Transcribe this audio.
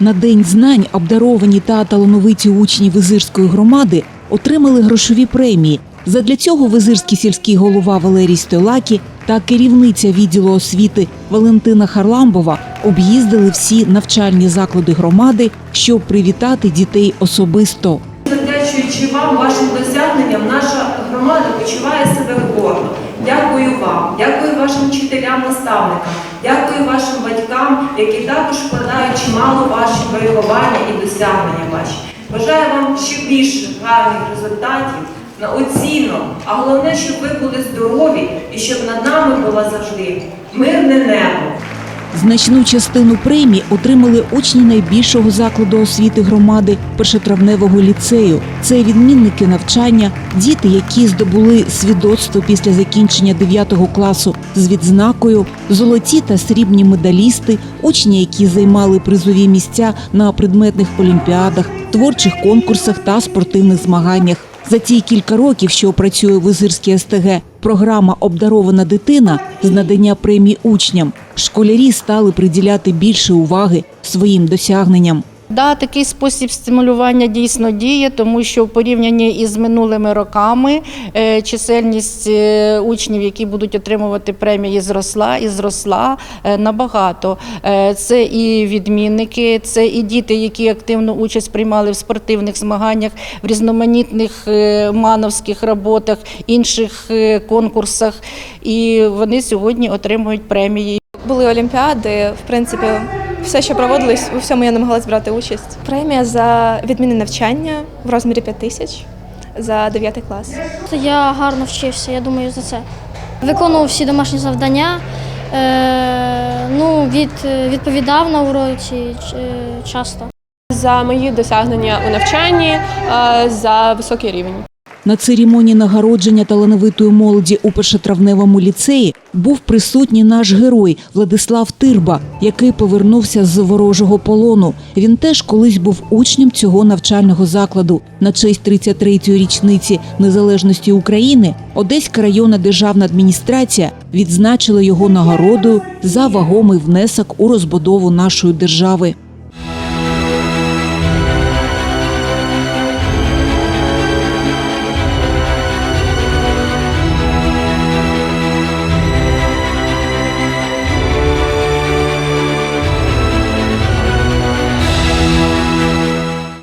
На день знань обдаровані та талановиті учні визирської громади отримали грошові премії. Задля цього визирський сільський голова Валерій Стойлакі та керівниця відділу освіти Валентина Харламбова об'їздили всі навчальні заклади громади, щоб привітати дітей особисто. Завдячуючи вам, вашим досягненням, наша громада почуває себе гордо. Вашим вчителям, наставникам, дякую вашим батькам, які також вкладають чимало ваші виховання і досягнення ваші. Бажаю вам ще більше гарних результатів на оцінок, а головне, щоб ви були здорові і щоб над нами було завжди мирне небо. Значну частину премій отримали учні найбільшого закладу освіти громади першотравневого ліцею. Це відмінники навчання, діти, які здобули свідоцтво після закінчення 9 класу з відзнакою, золоті та срібні медалісти, учні, які займали призові місця на предметних олімпіадах, творчих конкурсах та спортивних змаганнях. За ті кілька років, що працює в Ізирській СТГ, програма Обдарована дитина з надання премій учням. Школярі стали приділяти більше уваги своїм досягненням. Да, такий спосіб стимулювання дійсно діє, тому що в порівнянні із минулими роками е, чисельність е, учнів, які будуть отримувати премії, зросла і зросла е, набагато. Це і відмінники, це і діти, які активно участь приймали в спортивних змаганнях, в різноманітних мановських роботах, інших конкурсах. І вони сьогодні отримують премії. Були олімпіади, в принципі, все, що проводилось, у всьому я намагалась брати участь. Премія за відмінне навчання в розмірі 5 тисяч за 9 клас. Я гарно вчився, я думаю, за це. Виконував всі домашні завдання, е, ну, від, відповідав на уроці е, часто. за мої досягнення у навчанні, е, за високий рівень. На церемонії нагородження талановитої молоді у першотравневому ліцеї був присутній наш герой Владислав Тирба, який повернувся з ворожого полону. Він теж колись був учнем цього навчального закладу. На честь 33-ї річниці незалежності України Одеська районна державна адміністрація відзначила його нагородою за вагомий внесок у розбудову нашої держави.